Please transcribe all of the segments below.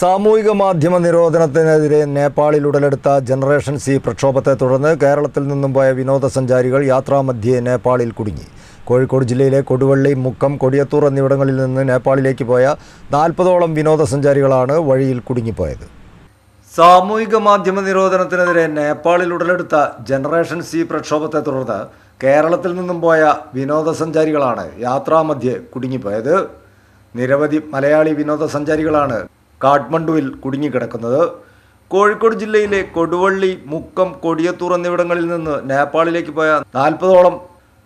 സാമൂഹിക മാധ്യമ നിരോധനത്തിനെതിരെ നേപ്പാളിൽ ഉടലെടുത്ത ജനറേഷൻ സി പ്രക്ഷോഭത്തെ തുടർന്ന് കേരളത്തിൽ നിന്നും പോയ വിനോദസഞ്ചാരികൾ യാത്രാമധ്യേ നേപ്പാളിൽ കുടുങ്ങി. കോഴിക്കോട് ജില്ലയിലെ കൊടുവള്ളി മുക്കം കൊടിയത്തൂർ എന്നിവിടങ്ങളിൽ നിന്ന് നേപ്പാളിലേക്ക് പോയ നാൽപ്പതോളം വിനോദസഞ്ചാരികളാണ് വഴിയിൽ കുടുങ്ങിപ്പോയത്. സാമൂഹിക മാധ്യമ നിരോധനത്തിനെതിരെ നേപ്പാളിൽ ഉടലെടുത്ത ജനറേഷൻ സി പ്രക്ഷോഭത്തെ തുടർന്ന് കേരളത്തിൽ നിന്നും പോയ വിനോദസഞ്ചാരികളാണ് യാത്രാമധ്യേ കുടുങ്ങിപ്പോയത്. നിരവധി മലയാളി വിനോദസഞ്ചാരികളാണ് കാഠ്മണ്ഡുവിൽ കുടുങ്ങിക്കിടക്കുന്നത്. കോഴിക്കോട് ജില്ലയിലെ കൊടുവള്ളി മുക്കം കൊടിയത്തൂർ എന്നിവിടങ്ങളിൽ നിന്ന് നേപ്പാളിലേക്ക് പോയ നാൽപ്പതോളം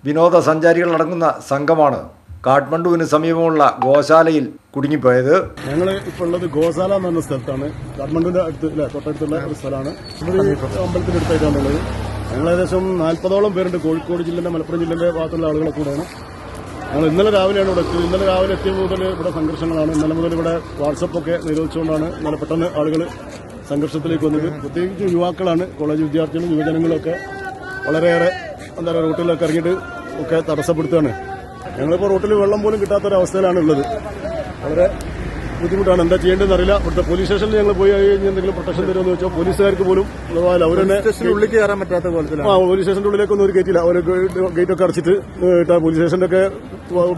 വിനോദസഞ്ചാരികൾ അടങ്ങുന്ന സംഘമാണ് കാഠ്മണ്ഡുവിന് സമീപമുള്ള ഗോശാലയിൽ കുടുങ്ങിപ്പോയത്. ഞങ്ങൾ ഇപ്പോൾ ഉള്ളത് ഗോശാല എന്ന് പറഞ്ഞ സ്ഥലത്താണ്. കാഠ്മണ്ഡുവിന്റെ അടുത്ത് തൊട്ടടുത്തുള്ള ഒരു സ്ഥലമാണ്. അമ്പലത്തിന്റെ അടുത്തായിട്ടാണ് ഉള്ളത്. ഞങ്ങൾ ഏകദേശം നാൽപ്പതോളം പേരുണ്ട്. കോഴിക്കോട് ജില്ലയിലെ മലപ്പുറം ജില്ലയിലെ ഭാഗത്തുള്ള ആളുകളെ കൂടെയാണ്. ഞങ്ങൾ ഇന്നലെ രാവിലെയാണ് ഇവിടെ എത്തിയത്. ഇന്നലെ രാവിലെ എത്തിയ മുതൽ ഇവിടെ സംഘർഷങ്ങളാണ്. ഇന്നലെ മുതൽ ഇവിടെ വാട്സപ്പൊക്കെ നിരോധിച്ചുകൊണ്ടാണ് ഇന്നലെ പെട്ടെന്ന് ആളുകൾ സംഘർഷത്തിലേക്ക് വന്നത്. പ്രത്യേകിച്ച് യുവാക്കളാണ് കോളേജ് വിദ്യാർത്ഥികളും യുവജനങ്ങളൊക്കെ വളരെയേറെ എന്താ പറയുക റൂട്ടിലൊക്കെ ഇറങ്ങിയിട്ട് ഒക്കെ തടസ്സപ്പെടുത്തുകയാണ്. ഞങ്ങളിപ്പോൾ റൂട്ടിൽ വെള്ളം പോലും കിട്ടാത്തൊരവസ്ഥയിലാണ് ഉള്ളത് വളരെ ബുദ്ധിമുട്ടാണ്. എന്താ ചെയ്യേണ്ടതെന്ന് അറിയില്ല. ഇവിടുത്തെ പോലീസ് സ്റ്റേഷനിൽ ഞങ്ങൾ പോയി കഴിഞ്ഞ് എന്തെങ്കിലും പ്രൊട്ടക്ഷൻ തരുമെന്ന് വെച്ചാൽ പോലീസുകാർക്ക് പോലും തന്നെ ഉള്ളിലേക്ക് കയറാൻ പറ്റാത്ത പോലെ ആ പോലീസ് സ്റ്റേഷന്റെ ഉള്ളിലേക്കൊന്നും ഒരു കയറ്റില്ല അവർ ഗേറ്റൊക്കെ അടച്ചിട്ട് ഇട്ടാ പോലീസ് സ്റ്റേഷന്റെ ഒക്കെ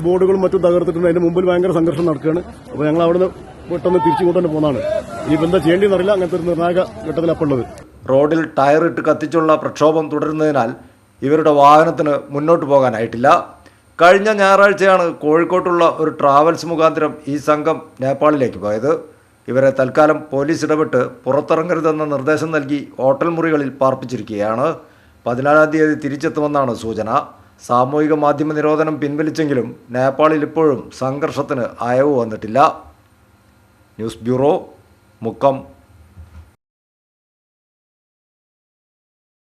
ബോർഡുകളും മറ്റും തകർത്തിട്ടുണ്ട്. അതിന്റെ മുമ്പിൽ ഭയങ്കര സംഘർഷം നടക്കുകയാണ്. അപ്പോൾ ഞങ്ങൾ അവിടെ നിന്ന് പെട്ടെന്ന് തിരിച്ചു കൊണ്ടുതന്നെ പോകുന്നതാണ് ഇനിയിപ്പോൾ എന്താ ചെയ്യേണ്ടതെന്ന് അറിയില്ല. അങ്ങനത്തെ ഒരു നിർണായക ഘട്ടത്തിലപ്പുള്ളത് റോഡിൽ ടയറിട്ട് കത്തിച്ചുള്ള പ്രക്ഷോഭം തുടരുന്നതിനാൽ ഇവരുടെ വാഹനത്തിന് മുന്നോട്ട് പോകാനായിട്ടില്ല. കഴിഞ്ഞ ഞായറാഴ്ചയാണ് കോഴിക്കോട്ടുള്ള ഒരു ട്രാവൽസ് മുഖാന്തരം ഈ സംഘം നേപ്പാളിലേക്ക് പോയത്. ഇവരെ തൽക്കാലം പോലീസ് ഇടപെട്ട് പുറത്തിറങ്ങരുതെന്ന നിർദ്ദേശം നൽകി ഹോട്ടൽ മുറികളിൽ പാർപ്പിച്ചിരിക്കുകയാണ്. പതിനാലാം തീയതി തിരിച്ചെത്തുമെന്നാണ് സൂചന. സാമൂഹിക മാധ്യമ നിരോധനം പിൻവലിച്ചെങ്കിലും നേപ്പാളിൽ ഇപ്പോഴും സംഘർഷത്തിന് അയവ് വന്നിട്ടില്ല. News bureau Mukkam.